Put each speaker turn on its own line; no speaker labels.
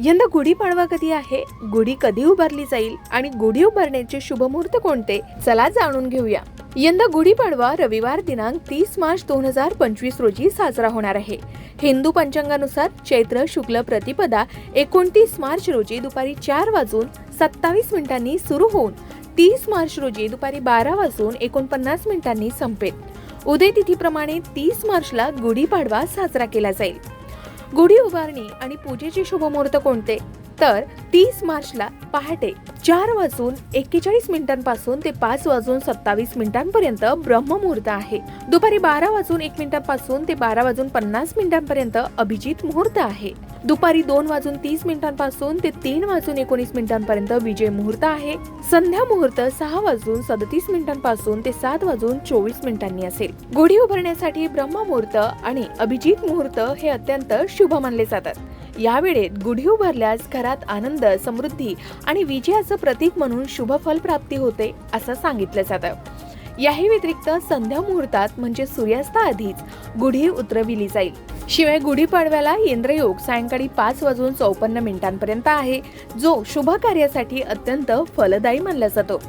यंदा गुढीपाडवा कधी आहे? गुढी कधी उभारली जाईल? आणि गुढी उभारण्याचे शुभमुहूर्त कोणते? चला जाणून घेऊया. यंदा गुढीपाडवा रविवार दिनांक तीस मार्च दोन हजार पंचवीस रोजी साजरा होणार आहे. हिंदू पंचांगानुसार चैत्र शुक्ल प्रतिपदा एकोणतीस मार्च रोजी दुपारी चार वाजून सत्तावीस मिनिटांनी सुरू होऊन तीस मार्च रोजी दुपारी बारा वाजून एकोणपन्नास मिनिटांनी संपेल. उदय तिथीप्रमाणे तीस मार्चला गुढीपाडवा साजरा केला जाईल. गुढी उभारणी आणि पूजेचे शुभमुहूर्त कोणते? तर तीस मार्चला पहाटे चार वाजून एक्केचाळीस मिनिटांपासून ते पाच वाजून सत्तावीस मिनिटांपर्यंत ब्रह्ममुहूर्त आहे. दुपारी बारा वाजून एक मिनिटांपासून ते बारा वाजून पन्नास मिनिटांपर्यंत अभिजित मुहूर्त आहे. दुपारी दोन वाजून तीस मिनिटांपासून ते तीन वाजून एकोणीस मिनिटांपर्यंत विजय मुहूर्त आहे. संध्या मुहूर्त सहा वाजून सदतीस मिनिटांपासून ते सात वाजून चोवीस मिनिटांनी असेल. गुढी उभारण्यासाठी ब्रह्ममुहूर्त आणि अभिजित मुहूर्त हे अत्यंत शुभ मानले जातात. या वेळेत गुढी उभारल्यास घरात आनंद समृद्धी आणि विजयाचं प्रतीक म्हणून शुभ फल प्राप्ती होते असं सांगितलं जातं. याही व्यतिरिक्त संध्या मुहूर्तात म्हणजे सूर्यास्ताआधीच गुढी उतरविली जाईल. शिवाय गुढीपाडव्याला इंद्रयोग सायंकाळी पाच वाजून चौपन्न मिनिटांपर्यंत आहे जो शुभ कार्यासाठी अत्यंत फलदायी मानला जातो.